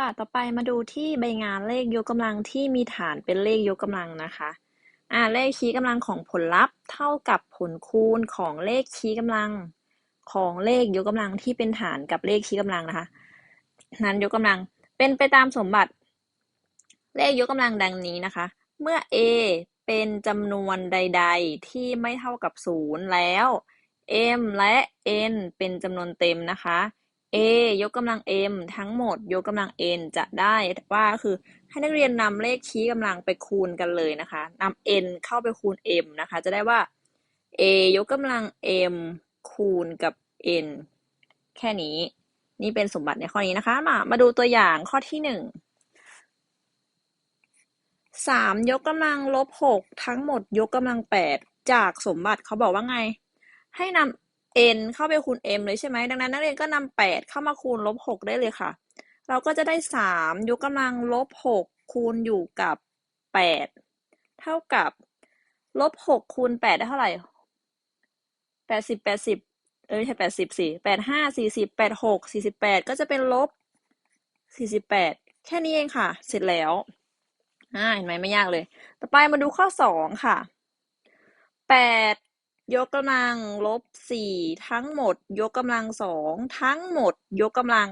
ค่ะ ต่อไปมาดูที่ใบงานเลขยกกำลังที่มีฐานเป็นเลขยกกำลังนะคะ อ่า เลขชี้กำลังของผลลัพธ์ เท่ากับผลคูณของเลขชี้กำลังของเลขยกกำลังที่เป็นฐานกับเลขชี้กำลังนะคะ นั้นยกกำลังเป็นไปตามสมบัติ เลขยกกำลังดังนี้นะคะ เมื่อ a เป็นจำนวนใด ๆ ที่ไม่เท่ากับศูนย์แล้ว m และ n เป็นจำนวนเต็มนะคะ a ยกกำลัง m ทั้งหมดยกกำลัง n จะได้ว่าคือให้นักเรียนนำเลขชี้กำลังไปคูณกันเลยนะคะนำ n เข้าไปคูณ m นะคะ จะได้ว่า a ยกกำลัง m คูณกับ n แค่นี้ นี่เป็นสมบัติในข้อนี้นะคะ มามาดูตัวอย่างข้อที่หนึ่งสามยกกำลังลบหกทั้งหมดยกกำลังแปดจากสมบัติเขาบอกว่าไง ให้นำ n เข้าไปคูณ m เลยใช่ไหมดังนั้นนักเรียนก็นำแปดเข้ามาคูณลบหกได้เลยค่ะ เราก็จะได้สามยกกำลังลบหกคูณอยู่กับแปดเท่ากับลบหกคูณแปดได้เท่าไหร่แปดสิบแปดสิบเออไม่ใช่แปดสิบสี่แปดห้าสี่สิบแปดหกสี่สิบแปดก็จะเป็นลบสี่สิบแปดแค่นี้เองค่ะ เสร็จแล้วอ่าเห็นไหมไม่ยากเลย ต่อไปมาดูข้อสองค่ะแปด ยกกำลังลบสี่ทั้งหมด ยกกำลังสองทั้งหมด ยกกำลัง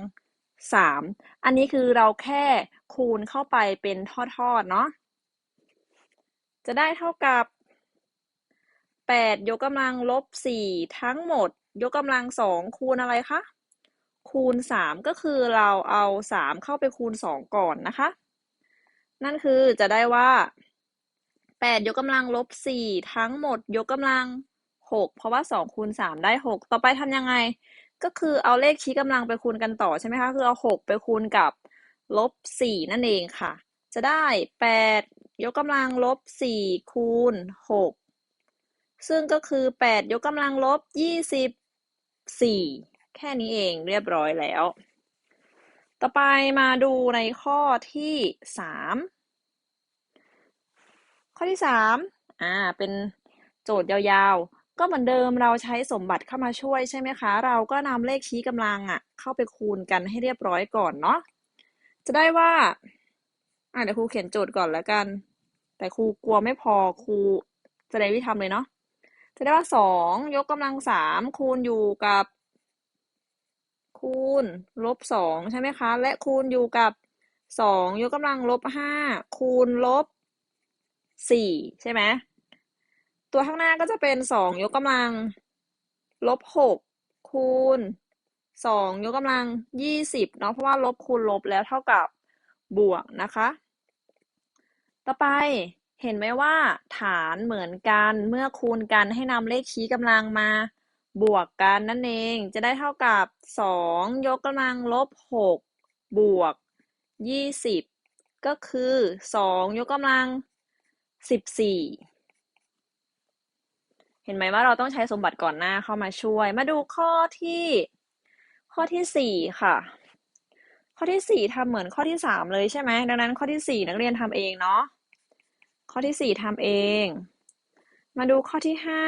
สามอันนี้คือเราแค่คูณเข้าไปเป็นทอดๆเนาะจะได้เท่ากับแปดยกกำลังลบสี่ทั้งหมด ยกกำลังสองคูณอะไรคะคูณสามก็คือเราเอาสามเข้าไปคูณสองก่อนนะคะ นั่นคือจะได้ว่าแปดยกกำลังลบสี่ทั้งหมด ยกกำลัง หกเพราะว่าสองคูณสามได้หกต่อไปทำยังไง ก็คือเอาเลขชี้กำลังไปคูณกันต่อใช่ไหมคะ คือเอาหกไปคูณกับลบสี่นั่นเองค่ะ จะได้แปดยกกำลังลบสี่คูณหกซึ่งก็คือแปดยกกำลังลบยี่สิบสี่แค่นี้เองเรียบร้อยแล้ว ต่อไปมาดูในข้อที่สามข้อที่สามอ่า เป็นโจทย์ยาวๆ ก็เหมือนเดิมเราใช้สมบัติเข้ามาช่วยใช่ไหมคะ เราก็นำเลขชี้กำลังอะเข้าไปคูณกันให้เรียบร้อยก่อนเนาะจะได้ว่าอ่าเดี๋ยวครูเขียนโจทย์ก่อนแล้วกัน แต่ครูกลัวไม่พอครูแสดงวิธีทำเลยเนาะจะได้ว่าสองยกกำลังสามคูณอยู่กับ คูณลบสองใช่ไหมคะ และคูณอยู่กับสองยกกำลังลบห้าคูณลบสี่ใช่ไหม ตัวข้างหน้าก็จะเป็นสองยกกำลัง ลบหกคูณสองยกกำลังยี่สิบเนาะเพราะว่าลบคูณลบแล้วเท่ากับบวกนะคะ ต่อไปเห็นไหมว่าฐานเหมือนกันเมื่อคูณกันให้นำเลขชี้กำลังมาบวกกันนั่นเองจะได้เท่ากับสองยกกำลังลบหกบวกยี่สิบก็คือสองยกกำลังสิบสี่ เห็นไหมว่าเราต้องใช้สมบัติก่อนหน้าเข้ามาช่วย มาดูข้อที่ ข้อที่สี่ค่ะ ข้อที่สี่ทำเหมือนข้อที่สามเลยใช่ไหมดังนั้นข้อที่สี่นักเรียนทำเองเนาะข้อที่สี่ทำเอง มาดูข้อที่ห้า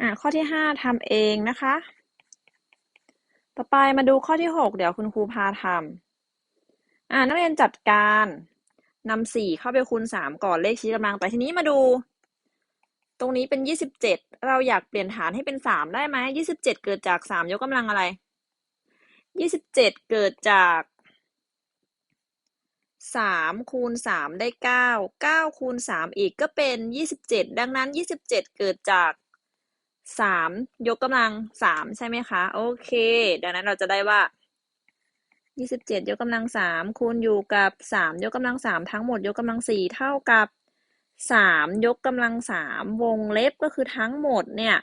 อ่าข้อที่ห้าทำเองนะคะ ต่อไปมาดูข้อที่หกเดี๋ยวคุณครูพาทำอ่านักเรียนจัดการนำสี่เข้าไปคูณสามก่อนเลขชี้กำลัง แต่ทีนี้มาดู ตรงนี้เป็นยี่สิบเจ็ดเราอยากเปลี่ยนฐานให้เป็นสามได้ไหมยี่สิบเจ็ดเกิดจากสามยกกำลังอะไรยี่สิบเจ็ดเกิดจากสามคูณสามได้เก้าเก้าคูณสามอีกก็เป็นยี่สิบเจ็ดดังนั้นยี่สิบเจ็ดเกิดจากสามยกกำลังสามใช่ไหมคะ โอเค ดังนั้นเราจะได้ว่ายี่สิบเจ็ดยกกำลังสามคูณอยู่กับสามยกกำลังสามทั้งหมดยกกำลังสี่เท่ากับ สามยกกำลังสามวงเล็บก็คือทั้งหมดเนี่ย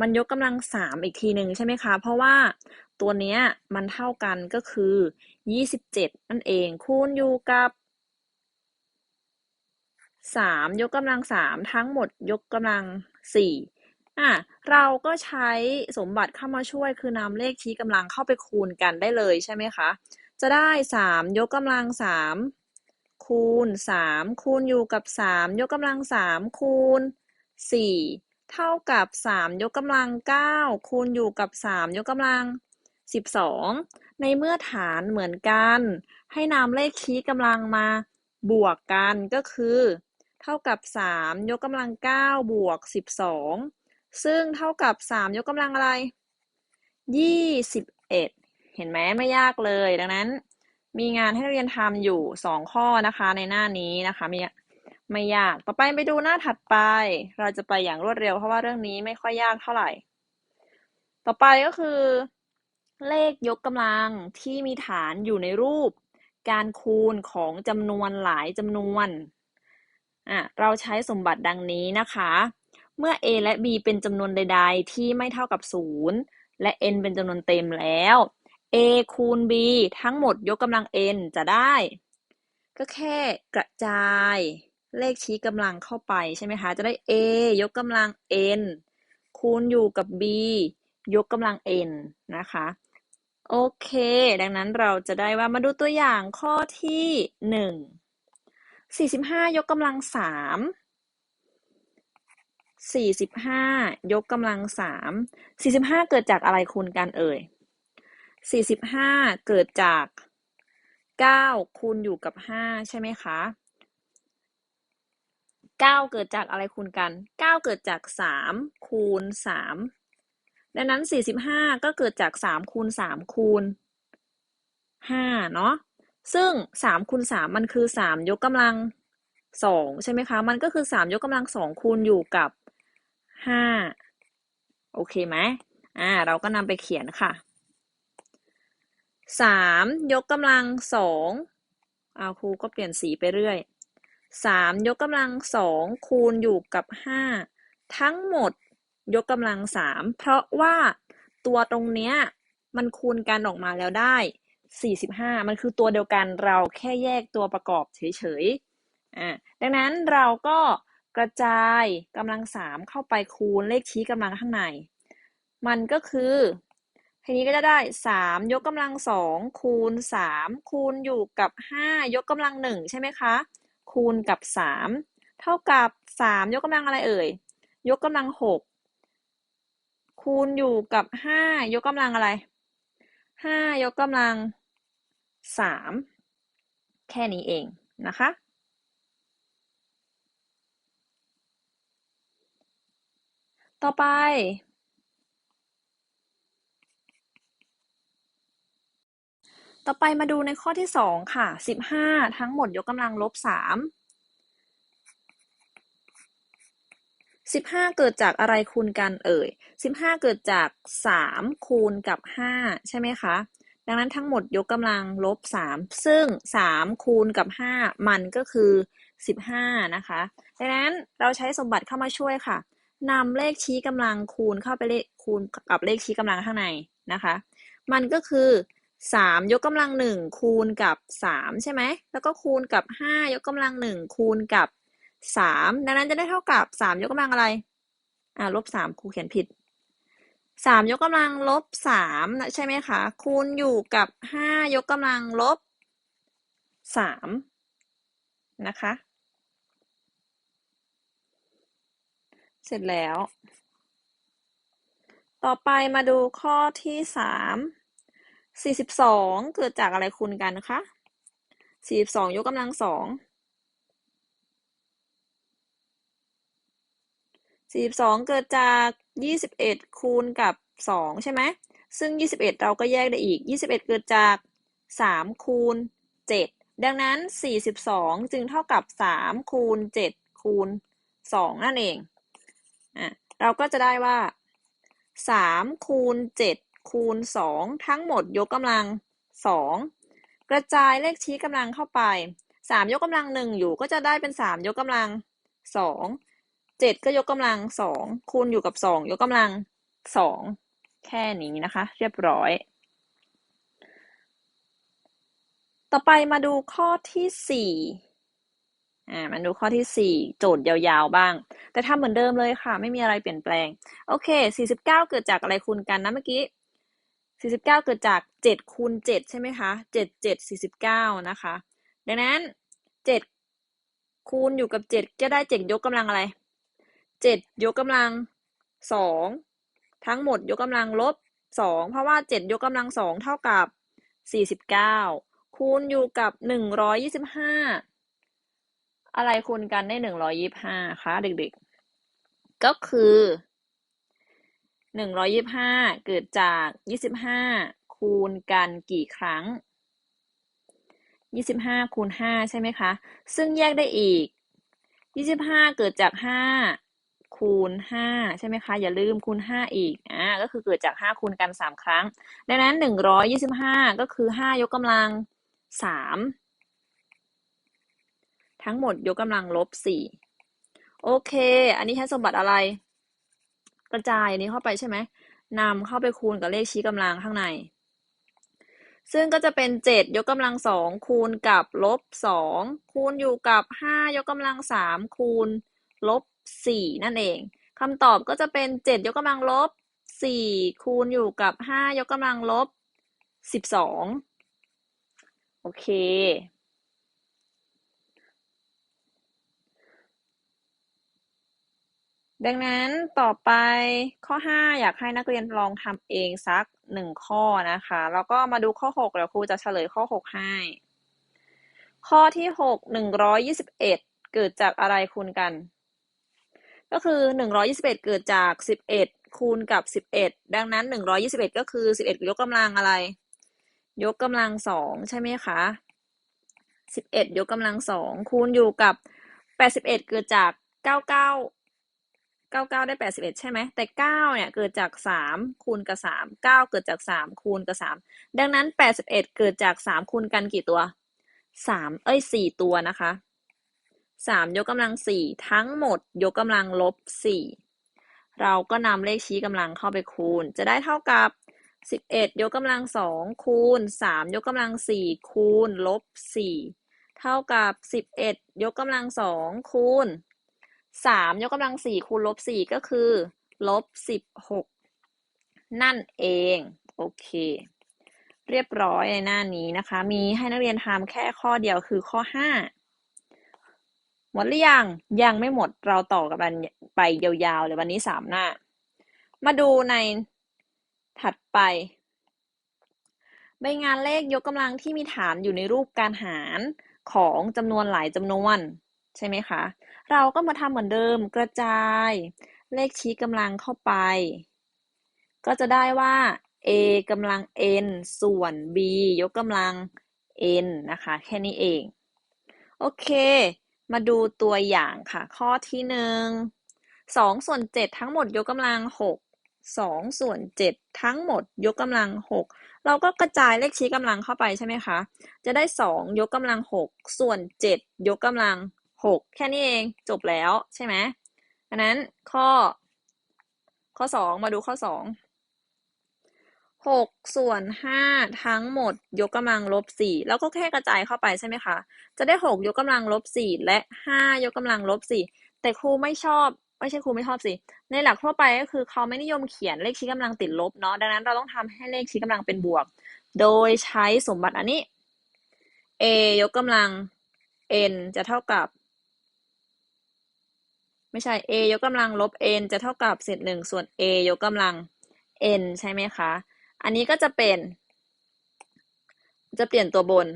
มันยกกำลังสามอีกทีหนึ่งใช่ไหมคะ เพราะว่าตัวเนี้ยมันเท่ากันก็คือยี่สิบเจ็ดนั่นเองคูณอยู่กับสามยกกำลังสามทั้งหมดยกกำลังสี่อะเราก็ใช้สมบัติเข้ามาช่วยคือนำเลขชี้กำลังเข้าไปคูณกันได้เลยใช่ไหมคะ จะได้สามยกกำลังสาม คูณสามคูณอยู่กับสามยกกำลังสามคูณสี่เท่ากับสามยกกำลังเก้าคูณอยู่กับสามยกกำลังสิบสองในเมื่อฐานเหมือนกัน ให้นำเลขชี้กำลังมาบวกกันก็คือ เท่ากับ3ยกกำลัง9บวก12ซึ่งเท่ากับ3ยกกำลังอะไร21เห็นไหมไม่ยากเลยดังนั้น มีงานให้เรียนทำอยู่2ข้อนะคะในหน้านี้นะคะไม่ไม่ยาก ต่อไปไปดูหน้าถัดไป เราจะไปอย่างรวดเร็วเพราะว่าเรื่องนี้ไม่ค่อยยากเท่าไหร่ ต่อไปก็คือ เลขยกกำลังที่มีฐานอยู่ในรูป การคูณของจำนวนหลายจำนวนอะเราใช้สมบัติดังนี้นะคะ เมื่อ a และ b เป็นจำนวนใด ๆ ที่ไม่เท่ากับ 0 และ n เป็นจำนวนเต็มแล้ว a คูณ b ทั้งหมดยกกำลัง n จะได้ ก็แค่กระจายเลขชี้กำลังเข้าไปใช่ไหมคะ จะได้ a ยกกำลัง n คูณอยู่กับ b ยกกำลัง n นะคะ โอเค ดังนั้นเราจะได้ว่ามาดูตัวอย่างข้อที่หนึ่งสี่สิบห้ายกกำลังสามสี่สิบห้ายกกำลังสามสี่สิบห้าเกิดจากอะไรคูณกันเอ่ย สี่สิบห้าเกิดจากเก้าคูณอยู่กับห้าใช่ไหมคะเก้าเกิดจากอะไรคูณกันเก้าเกิดจากสามคูณสามดังนั้นสี่สิบห้าก็เกิดจากสามคูณสามคูณห้าเนาะซึ่งสามคูณสามมันคือสามยกกำลังสองใช่ไหมคะ มันก็คือสามยกกำลังสองคูณอยู่กับห้าโอเคไหมอ่า เราก็นำไปเขียนค่ะ สามยกกำลังสองเอาครูก็เปลี่ยนสีไปเรื่อยสามยกกำลังสองคูณอยู่กับห้าทั้งหมดยกกำลังสามเพราะว่าตัวตรงเนี้ยมันคูณกันออกมาแล้วได้สี่สิบห้ามันคือตัวเดียวกันเราแค่แยกตัวประกอบเฉยๆอ่าดังนั้นเราก็กระจายกำลังสามเข้าไปคูณเลขชี้กำลังข้างใน มันก็คือ ทีนี้ก็จะได้สามยกกำลังสองคูณสามคูณอยู่กับห้ายกกำลังหนึ่งใช่ไหมคะ คูณกับสามเท่ากับสามยกกำลังอะไรเอ่ย ยกกำลังหกคูณอยู่กับห้ายกกำลังอะไรห้ายกกำลังสามแค่นี้เองนะคะ ต่อไป ต่อไปมาดูในข้อที่สองค่ะสิบห้าทั้งหมดยกกำลังลบสามสิบห้าเกิดจากอะไรคูณกันเอ่ยสิบห้าเกิดจากสามคูณกับห้าใช่ไหมคะ ดังนั้นทั้งหมดยกกำลังลบสามซึ่งสามคูณกับห้ามันก็คือสิบห้านะคะ ดังนั้นเราใช้สมบัติเข้ามาช่วยค่ะนำเลขชี้กำลังคูณเข้าไปเลขคูณกับเลขชี้กำลังข้างในนะคะ มันก็คือ สามยกกำลังหนึ่งคูณกับสามใช่ไหม แล้วก็คูณกับห้ายกกำลังหนึ่งคูณกับสามดังนั้นจะได้เท่ากับสามยกกำลังอะไร อ่าลบสามครูเขียนผิดสามยกกำลังลบสามใช่ไหมคะ คูณอยู่กับห้ายกกำลังลบสามนะคะ เสร็จแล้ว ต่อไปมาดูข้อที่สาม สี่สิบสองเกิดจากอะไรคูณกันคะสี่สิบสองยกกำลังสองสี่สิบสองเกิดจากยี่สิบเอ็ดคูณกับสองใช่ไหมซึ่งยี่สิบเอ็ดเราก็แยกได้อีกยี่สิบเอ็ดเกิดจากสามคูณเจ็ดดังนั้นสี่สิบสองจึงเท่ากับสามคูณเจ็ดคูณสองนั่นเองอะเราก็จะได้ว่าสามคูณเจ็ด คูณสองทั้งหมดยกกำลังสองกระจายเลขชี้กำลังเข้าไปสามยกกำลังหนึ่งอยู่ก็จะได้เป็นสามยกกำลังสองเจ็ดก็ยกกำลังสองคูณอยู่กับสองยกกำลังสองแค่นี้นะคะ เรียบร้อย ต่อไปมาดูข้อที่สี่อ่ามาดูข้อที่สี่โจทย์ยาวๆบ้าง แต่ทำเหมือนเดิมเลยค่ะ ไม่มีอะไรเปลี่ยนแปลง โอเคสี่สิบเก้าเกิดจากอะไรคูณกันนะเมื่อกี้ สี่สิบเก้าเกิดจากเจ็ดคูณเจ็ดใช่ไหมคะเจ็ดเจ็ดสี่สิบเก้านะคะ ดังนั้นเจ็ดคูณอยู่กับเจ็ดจะได้เจ็ดยกกำลังอะไรเจ็ดยกกำลังสองทั้งหมดยกกำลังลบสองเพราะว่าเจ็ดยกกำลังสองเท่ากับสี่สิบเก้าคูณอยู่กับหนึ่งร้อยยี่สิบห้าอะไรคูณกันได้หนึ่งร้อยยี่สิบห้าคะเด็กๆ ก็คือ หนึ่งร้อยยี่สิบห้าเกิดจากยี่สิบห้าคูณกันกี่ครั้งยี่สิบห้าคูณห้าใช่ไหมคะ ซึ่งแยกได้อีกยี่สิบห้าเกิดจากห้าคูณห้าใช่ไหมคะ อย่าลืมคูณห้าอีก อ่า ก็คือเกิดจากห้าคูณกันสามครั้ง ดังนั้นหนึ่งร้อยยี่สิบห้าก็คือห้ายกกำลังสามทั้งหมดยกกำลังลบสี่โอเค อันนี้ใช้สมบัติอะไร กระจายอันนี้เข้าไปใช่ไหมนำเข้าไปคูณกับเลขชี้กำลังข้างใน ซึ่งก็จะเป็นเจ็ดยกกำลังสองคูณกับลบสองคูณอยู่กับห้ายกกำลังสามคูณลบสี่นั่นเองคำตอบก็จะเป็นเจ็ดยกกำลังลบสี่คูณอยู่กับห้ายกกำลังลบสิบสองโอเค ดังนั้นต่อไปข้อ 5 อยากให้นักเรียนลองทำเองสักหนึ่งข้อนะคะ แล้วก็มาดูข้อ 6 เดี๋ยวครูจะเฉลยข้อ 6 ให้ ข้อที่ 6 121 เกิดจากอะไรคูณกัน ก็คือ 121 เกิดจาก 11 คูณกับ 11 ดังนั้น 121 ก็คือ 11 ยกกำลังอะไร ยกกำลังสองใช่ไหมคะ 11 ยกกำลังสองคูณอยู่กับ 81 เกิดจาก 99 99ได้81ใช่ไหมแต่9เนี่ยเกิดจาก3คูณกับ3 9เก้าเกิดจาก3คูณกับ3ดังนั้น81เอ็ดเกิดจาก3คูณกันกี่ตัว3เอ้ย4ตัวนะคะ3ยกกำลัง4ทั้งหมดยกกำลังลบ4เราก็นำเลขชี้กำลังเข้าไปคูณ จะได้เท่ากับ11ยกกำลัง2คูณ3ยกกำลัง4คูณลบ4เท่ากับ11ยกกำลัง2คูณ สามยกกำลังสี่คูณลบสี่ก็คือลบสิบหกนั่นเอง โอเค เรียบร้อยในหน้านี้นะคะ มีให้นักเรียนทำแค่ข้อเดียวคือข้อห้าหมดหรือยัง ยังไม่หมดเราต่อกันไปยาวๆเลยวันนี้สามหน้า มาดูในถัดไปใบงานเลขยกกำลังที่มีฐานอยู่ในรูปการหารของจำนวนหลายจำนวน ใช่ไหมคะ เราก็มาทำเหมือนเดิมกระจายเลขชี้กำลังเข้าไป ก็จะได้ว่า a กำลัง n ส่วน b ยกกำลัง n นะคะ แค่นี้เอง โอเค มาดูตัวอย่างค่ะ ข้อที่หนึ่งสองส่วนเจ็ดทั้งหมดยกกำลังหกสองส่วนเจ็ดทั้งหมดยกกำลังหกเราก็กระจายเลขชี้กำลังเข้าไปใช่ไหมคะ จะได้สองยกกำลังหกส่วนเจ็ดยกกำลัง หกแค่นี้เองจบแล้วใช่ไหมอันนั้นข้อ ข้อสองมาดูข้อสองหกส่วนห้าทั้งหมดยกกำลังลบสี่แล้วก็แค่กระจายเข้าไปใช่ไหมคะ จะได้หกยกกำลังลบสี่และห้ายกกำลังลบสี่แต่ครูไม่ชอบไม่ใช่ครูไม่ชอบสิ ในหลักทั่วไปก็คือเขาไม่นิยมเขียนเลขชี้กำลังติดลบเนาะ ดังนั้นเราต้องทำให้เลขชี้กำลังเป็นบวก โดยใช้สมบัติอันนี้ a ยกกำลัง n จะเท่ากับ ไม่ใช่ a ยกกำลังลบ n จะเท่ากับเศษหนึ่งส่วน a ยกกำลัง n ใช่ไหมคะ อันนี้ก็จะเป็น จะเปลี่ยนตัวบน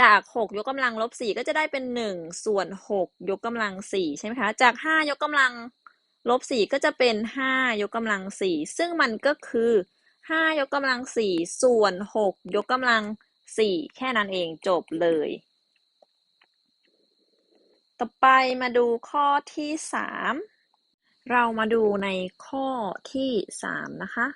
จากหกยกกำลังลบสี่ก็จะได้เป็นหนึ่งส่วนหกยกกำลังสี่ใช่ไหมคะ จากห้ายกกำลังลบสี่ก็จะเป็นห้ายกกำลังสี่ซึ่งมันก็คือห้ายกกำลังสี่ส่วนหกยกกำลังสี่แค่นั้นเองจบเลย ต่อไปมาดูข้อที่สาม เรามาดูในข้อที่สามนะคะ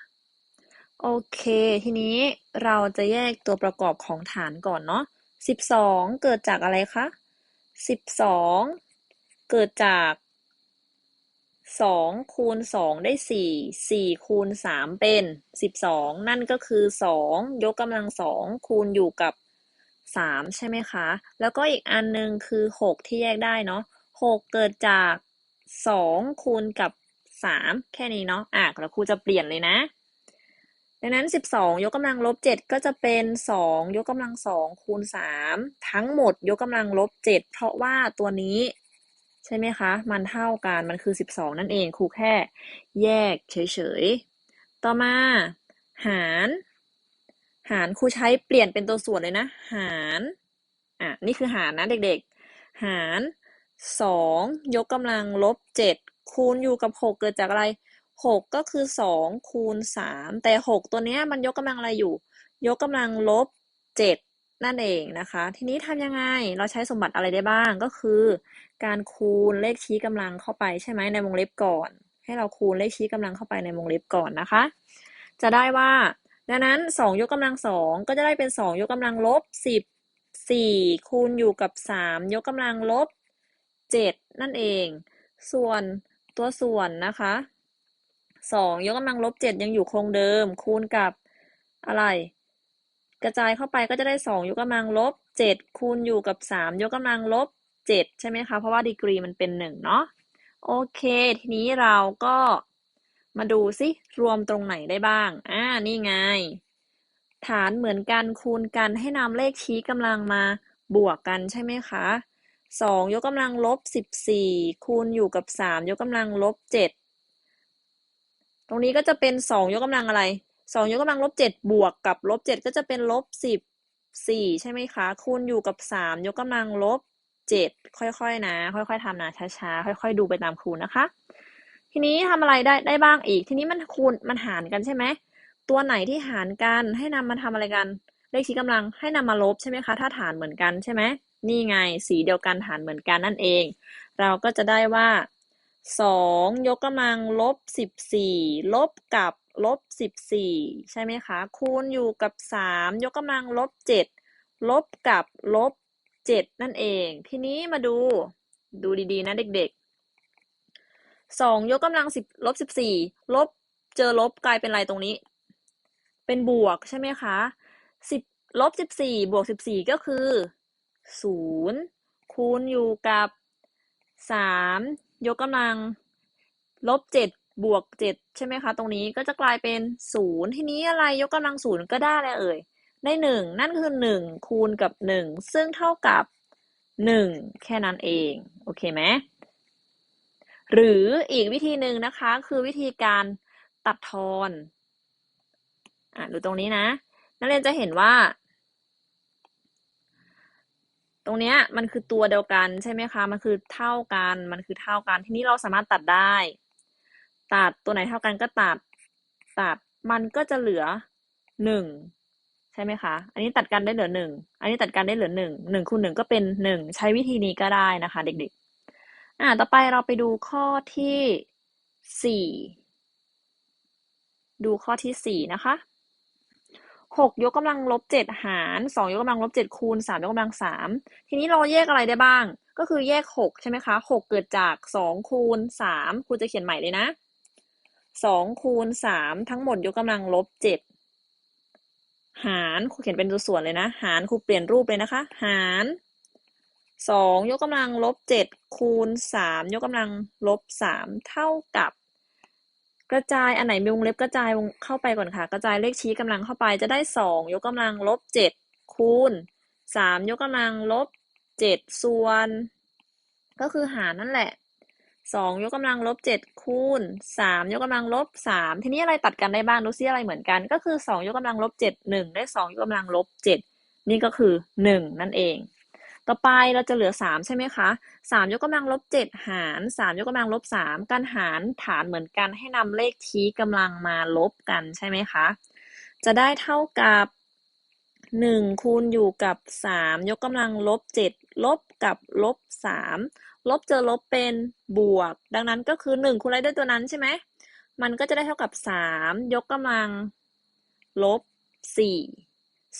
โอเค ทีนี้เราจะแยกตัวประกอบของฐานก่อนเนาะสิบสองเกิดจากอะไรคะสิบสองเกิดจากสองคูณสองได้สี่สี่คูณสามเป็นสิบสองนั่นก็คือสองยกกำลังสองคูณอยู่กับ สามใช่ไหมคะ แล้วก็อีกอันนึงคือหกที่แยกได้เนาะหกเกิดจากสองคูณกับสามแค่นี้เนาะอะแล้วครูจะเปลี่ยนเลยนะ ดังนั้นสิบสองยกกำลังลบเจ็ดก็จะเป็นสองยกกำลังสองคูณสามทั้งหมดยกกำลังลบเจ็ดเพราะว่าตัวนี้ใช่ไหมคะ มันเท่ากันมันคือสิบสองนั่นเองครูแค่แยกเฉยๆ ต่อมาหาร หารครูใช้เปลี่ยนเป็นตัวส่วนเลยนะ หารอะนี่คือหารนะเด็กๆ หารสองยกกำลังลบเจ็ดคูณอยู่กับหกเกิดจากอะไรหกก็คือสองคูณสามแต่หกตัวเนี้ยมันยกกำลังอะไรอยู่ ยกกำลังลบเจ็ดนั่นเองนะคะ ทีนี้ทำยังไงเราใช้สมบัติอะไรได้บ้างก็คือ การคูณเลขชี้กำลังเข้าไปใช่ไหมในวงเล็บก่อน ให้เราคูณเลขชี้กำลังเข้าไปในวงเล็บก่อนนะคะ จะได้ว่า ดังนั้นสองยกกำลังสองก็จะได้เป็นสองยกกำลังลบสิบสี่คูณอยู่กับสามยกกำลังลบเจ็ดนั่นเอง ส่วนตัวส่วนนะคะสองยกกำลังลบเจ็ดยังอยู่คงเดิม คูณกับอะไร กระจายเข้าไปก็จะได้สองยกกำลังลบเจ็ดคูณอยู่กับสามยกกำลังลบเจ็ดใช่ไหมคะ เพราะว่าดีกรีมันเป็นหนึ่งเนาะโอเค ทีนี้เราก็ มาดูสิรวมตรงไหนได้บ้าง อ่า นี่ไง ฐานเหมือนกันคูณกันให้นำเลขชี้กำลังมาบวกกันใช่ไหมคะสองยกกำลังลบสิบสี่คูณอยู่กับสามยกกำลังลบเจ็ดตรงนี้ก็จะเป็นสองยกกำลังอะไรสองยกกำลังลบเจ็ดบวกกับลบเจ็ดก็จะเป็นลบสิบสี่ใช่ไหมคะ คูณอยู่กับสามยกกำลังลบเจ็ดค่อยๆนะ ค่อยๆทำนะช้าๆค่อย ๆ ดูไปตามครูนะคะ ทีนี้ทำอะไรได้ได้บ้างอีก ทีนี้มันคูณมันหารกันใช่ไหมตัวไหนที่หารกันให้นำมาทำอะไรกัน เลขชี้กำลังให้นำมาลบใช่ไหมคะ ถ้าฐานเหมือนกันใช่ไหมนี่ไงสีเดียวกันฐานเหมือนกันนั่นเอง เราก็จะได้ว่าสองยกกำลังลบสิบสี่ลบกับลบสิบสี่ใช่ไหมคะ คูณอยู่กับสามยกกำลังลบเจ็ดลบกับลบเจ็ดนั่นเอง ทีนี้มาดูดูดีๆนะเด็กๆ สองยกกำลังสิบลบสิบสี่ลบเจอลบกลายเป็นอะไรตรงนี้ เป็นบวกใช่ไหมคะสิบลบสิบสี่บวกสิบสี่ก็คือศูนย์คูณอยู่กับสามยกกำลังลบเจ็ดบวกเจ็ดใช่ไหมคะ ตรงนี้ก็จะกลายเป็นศูนย์ทีนี้อะไรยกกำลังศูนย์ก็ได้เลยเอ่ยได้หนึ่งนั่นคือหนึ่งคูณกับหนึ่งซึ่งเท่ากับหนึ่งแค่นั้นเอง โอเคไหม หรืออีกวิธีหนึ่งนะคะ คือวิธีการตัดทอนอะดูตรงนี้นะ นักเรียนจะเห็นว่า ตรงเนี้ยมันคือตัวเดียวกันใช่ไหมคะ มันคือเท่ากัน มันคือเท่ากัน ทีนี้เราสามารถตัดได้ ตัดตัวไหนเท่ากันก็ตัด ตัดมันก็จะเหลือหนึ่งใช่ไหมคะ อันนี้ตัดกันได้เหลือหนึ่ง อันนี้ตัดกันได้เหลือหนึ่ง หนึ่งคูณหนึ่งก็เป็นหนึ่ง ใช้วิธีนี้ก็ได้นะคะ เด็กๆ อ่า ต่อไปเราไปดูข้อที่สี่ดูข้อที่สี่นะคะหกยกกำลังลบเจ็ดหารสองยกกำลังลบเจ็ดคูณสามยกกำลังสามทีนี้เราแยกอะไรได้บ้าง ก็คือแยกหกใช่ไหมคะหกเกิดจากสองคูณสามครูจะเขียนใหม่เลยนะสองคูณสามทั้งหมดยกกำลังลบเจ็ดหารครูเขียนเป็นตัวส่วนเลยนะ หารครูเปลี่ยนรูปเลยนะคะ หาร สองยกกำลังลบเจ็ดคูณสามยกกำลังลบสามเท่ากับ กระจายอันไหนมีวงเล็บกระจายเข้าไปก่อนค่ะ กระจายเลขชี้กำลังเข้าไปจะได้สองยกกำลังลบเจ็ดคูณสามยกกำลังลบเจ็ดส่วน ก็คือหารนั่นแหละสองยกกำลังลบเจ็ดคูณสามยกกำลังลบสามทีนี้อะไรตัดกันได้บ้างดูซิอะไรเหมือนกัน ก็คือสองยกกำลังลบเจ็ดหนึ่งได้สองยกกำลังลบเจ็ดนี่ก็คือหนึ่งนั่นเอง ต่อไปเราจะเหลือสามใช่ไหมคะสามยกกำลังลบเจ็ดหารสามยกกำลังลบสามการหารฐานเหมือนกันให้นำเลขชี้กำลังมาลบกันใช่ไหมคะ จะได้เท่ากับหนึ่งคูณอยู่กับสามยกกำลังลบเจ็ดลบกับลบสามลบเจอลบเป็นบวก ดังนั้นก็คือหนึ่งคูณอะไรด้วยตัวนั้นใช่ไหม มันก็จะได้เท่ากับสามยกกำลังลบสี่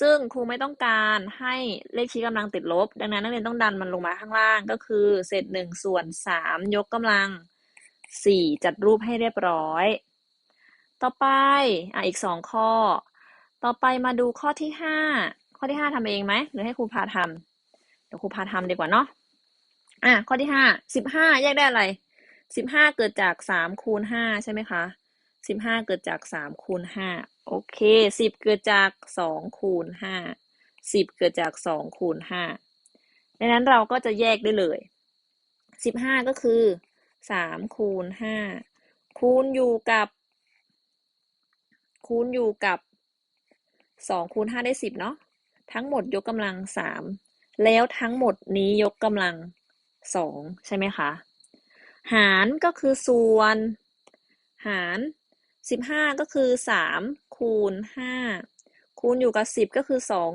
ซึ่งครูไม่ต้องการให้เลขชี้กำลังติดลบ ดังนั้นนักเรียนต้องดันมันลงมาข้างล่างก็คือเศษหนึ่งส่วนสามยกกำลังสี่จัดรูปให้เรียบร้อย ต่อไปอะอีกสองข้อ ต่อไปมาดูข้อที่ห้าข้อที่ห้าทำเองไหมหรือให้ครูพาทำเดี๋ยวครูพาทำดีกว่าเนาะอะข้อที่ห้าสิบห้าแยกได้อะไรสิบห้าเกิดจากสามคูณห้าใช่ไหมคะสิบห้าเกิดจากสามคูณห้า โอเคสิบเกิดจากสองคูณห้าสิบเกิดจากสองคูณห้าดังนั้นเราก็จะแยกได้เลยสิบห้าก็คือสามคูณห้าคูณอยู่กับ คูณอยู่กับสองคูณห้าได้สิบเนาะทั้งหมดยกกำลังสามแล้วทั้งหมดนี้ยกกำลังสองใช่ไหมคะ หารก็คือส่วน หาร สิบห้าก็คือสามคูณห้าคูณอยู่กับสิบก็คือสอง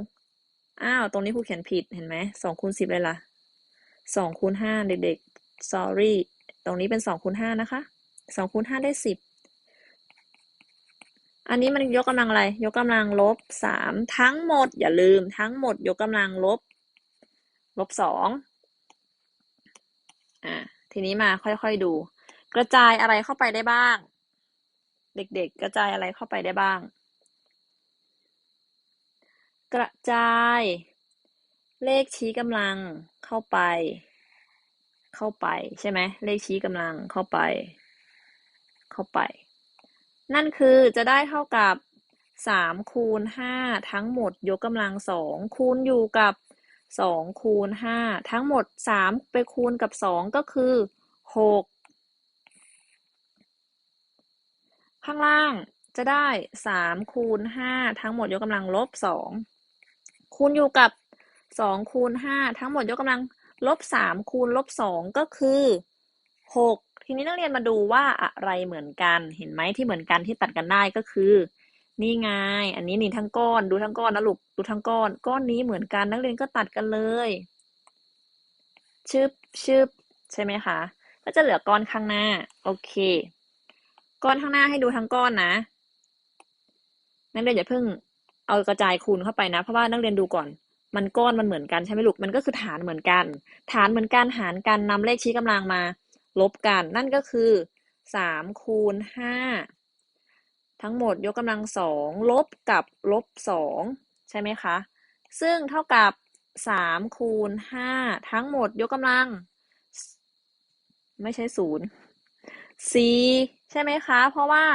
อ้าว ตรงนี้ครูเขียนผิดเห็นไหมสองคูณสิบเลยล่ะสองคูณห้าเด็กๆ sorry ตรงนี้เป็นสองคูณห้านะคะสองคูณห้าได้สิบอันนี้มันยกกำลังอะไร ยกกำลังลบสามทั้งหมดอย่าลืมทั้งหมดยกกำลังลบลบสองอ่าทีนี้มาค่อยๆดู กระจายอะไรเข้าไปได้บ้าง เด็กๆ กระจายอะไรเข้าไปได้บ้าง กระจาย เลขชี้กำลังเข้าไป เข้าไปใช่ไหมเลขชี้กำลังเข้าไป เข้าไป นั่นคือจะได้เท่ากับสามคูณห้าทั้งหมดยกกำลังสองคูณอยู่กับสองคูณห้าทั้งหมดสามไปคูณกับสองก็คือหก ข้างล่างจะได้สามคูณห้าทั้งหมดยกกำลังลบสองคูณอยู่กับสองคูณห้าทั้งหมดยกกำลังลบสามคูณลบสองก็คือหกทีนี้นักเรียนมาดูว่าอะไรเหมือนกันเห็นไหมที่เหมือนกันที่ตัดกันได้ก็คือ นี่ไง อันนี้นี่ทั้งก้อนดูทั้งก้อนนะลูกดูทั้งก้อน ก้อนนี้เหมือนกันนักเรียนก็ตัดกันเลยชึบชึบใช่ไหมคะก็จะเหลือก้อนข้างหน้า โอเค ก้อนข้างหน้าให้ดูทั้งก้อนนะ นักเรียนอย่าเพิ่งเอากระจายคูณเข้าไปนะ เพราะว่านักเรียนดูก่อน มันก้อนมันเหมือนกันใช่ไหมลูก มันก็คือฐานเหมือนกัน ฐานเหมือนกันหารกันนำเลขชี้กำลังมา ลบกัน นั่นก็คือสามคูณห้าทั้งหมดยกกำลังสองลบกับลบสองใช่ไหมคะ ซึ่งเท่ากับสามคูณห้าทั้งหมดยกกำลัง ไม่ใช่ศูนย์ สี่ใช่ไหมคะ เพราะว่า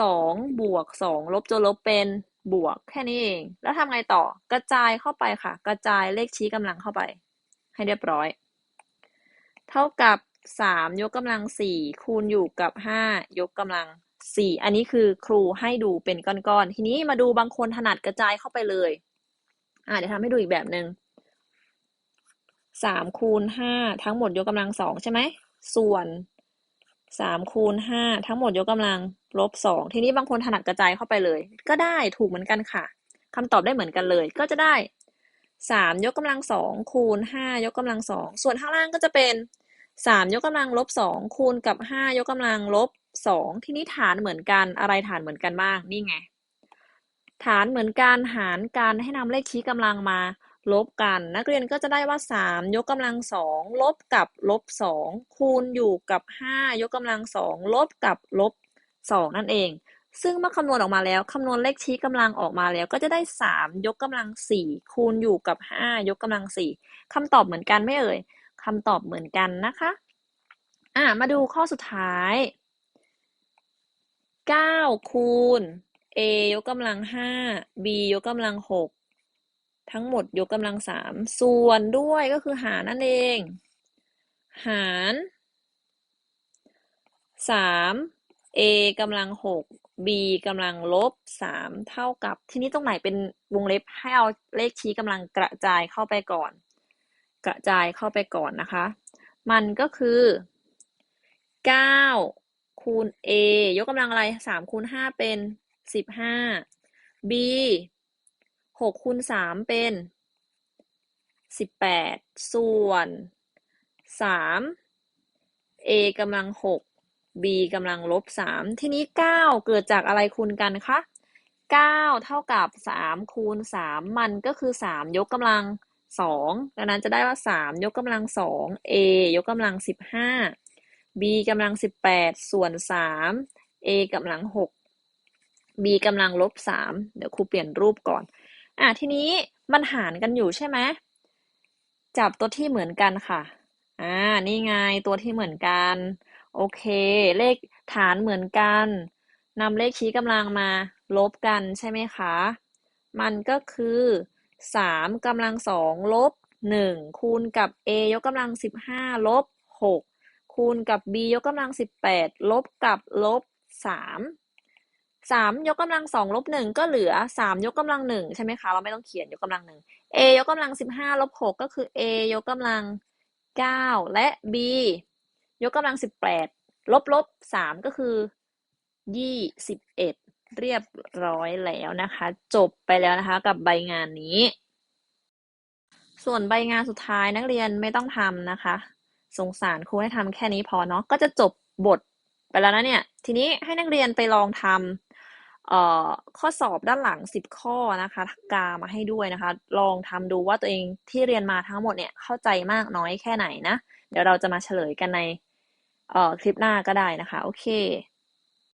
สองบวกสองลบจนลบเป็นบวกแค่นี้เอง แล้วทำไงต่อกระจายเข้าไปค่ะ กระจายเลขชี้กำลังเข้าไป ให้เรียบร้อย เท่ากับสามยกกำลังสี่คูณอยู่กับห้ายกกำลังสี่อันนี้คือครูให้ดูเป็นก้อนๆ ทีนี้มาดูบางคนถนัดกระจายเข้าไปเลย อ่าเดี๋ยวทำให้ดูอีกแบบหนึ่งสามคูณห้าทั้งหมดยกกำลังสองใช่ไหม ส่วน สามคูณห้าทั้งหมดยกกำลังลบสองทีนี้บางคนถนัดกระจายเข้าไปเลย ก็ได้ถูกเหมือนกันค่ะคำตอบได้เหมือนกันเลย ก็จะได้สามยกกำลังสองคูณห้ายกกำลังสองส่วนข้างล่างก็จะเป็นสามยกกำลังลบสองคูณกับห้ายกกำลังลบสองทีนี้ฐานเหมือนกันอะไรฐานเหมือนกันบ้างนี่ไง ฐานเหมือนกันหารกันให้นำเลขชี้กำลังมา ลบกัน นักเรียนก็จะได้ว่าสามยกกำลังสองลบกับลบสองคูณอยู่กับห้ายกกำลังสองลบกับลบสองนั่นเอง ซึ่งเมื่อคำนวณออกมาแล้วคำนวณเลขชี้กำลังออกมาแล้ว ก็จะได้สามยกกำลังสี่คูณอยู่กับห้ายกกำลังสี่คำตอบเหมือนกันไม่เอ่ยคำตอบเหมือนกันนะคะอ่ามาดูข้อสุดท้ายเก้าคูณ a ยกกำลังห้า b ยกกำลังหก ทั้งหมดยกกำลังสามส่วนด้วยก็คือหารนั่นเอง หารสาม a กำลังหก b กำลังลบสามเท่ากับ ทีนี้ตรงไหนเป็นวงเล็บให้เอาเลขชี้กำลังกระจายเข้าไปก่อน กระจายเข้าไปก่อนนะคะ มันก็คือเก้าคูณ a ยกกำลังอะไรสามคูณห้าเป็นสิบห้า b หกคูณสามเป็นสิบแปดส่วนสาม a กำลังหก b กำลังลบสามทีนี้เก้าเกิดจากอะไรคูณกันคะเก้าเท่ากับสามคูณสามมันก็คือสามยกกำลังสองดังนั้นจะได้ว่าสามยกกำลังสอง a ยกกำลังสิบห้า b กำลังสิบแปดส่วนสาม a กำลังหก b กำลังลบสามเดี๋ยวครูเปลี่ยนรูปก่อน อะทีนี้มันหารกันอยู่ใช่ไหมจับตัวที่เหมือนกันค่ะ อ่า นี่ไงตัวที่เหมือนกัน โอเค เลขฐานเหมือนกันนำเลขชี้กำลังมาลบกันใช่ไหมคะ มันก็คือสามกำลังสองลบหนึ่งคูณกับ a ยกกำลังสิบห้าลบหกคูณกับ b ยกกำลังสิบแปดลบกับลบสาม สามยกกำลังสองลบหนึ่งก็เหลือสามยกกำลังหนึ่งใช่ไหมคะ เราไม่ต้องเขียนยกกำลังหนึ่ง a ยกกำลังสิบห้าลบหกก็คือ a ยกกำลังเก้าและ b ยกกำลังสิบแปดลบลบสามก็คือยี่สิบเอ็ดเรียบร้อยแล้วนะคะ จบไปแล้วนะคะ กับใบงานนี้ ส่วนใบงานสุดท้ายนักเรียนไม่ต้องทำนะคะ สงสารครูให้ทำแค่นี้พอเนาะก็จะจบบทไปแล้วนะเนี่ย ทีนี้ให้นักเรียนไปลองทำ ข้อสอบด้านหลังสิบข้อนะคะกามาให้ด้วยนะคะ ลองทำดูว่าตัวเองที่เรียนมาทั้งหมดเนี่ยเข้าใจมากน้อยแค่ไหนนะ เดี๋ยวเราจะมาเฉลยกันในคลิปหน้าก็ได้นะคะ โอเค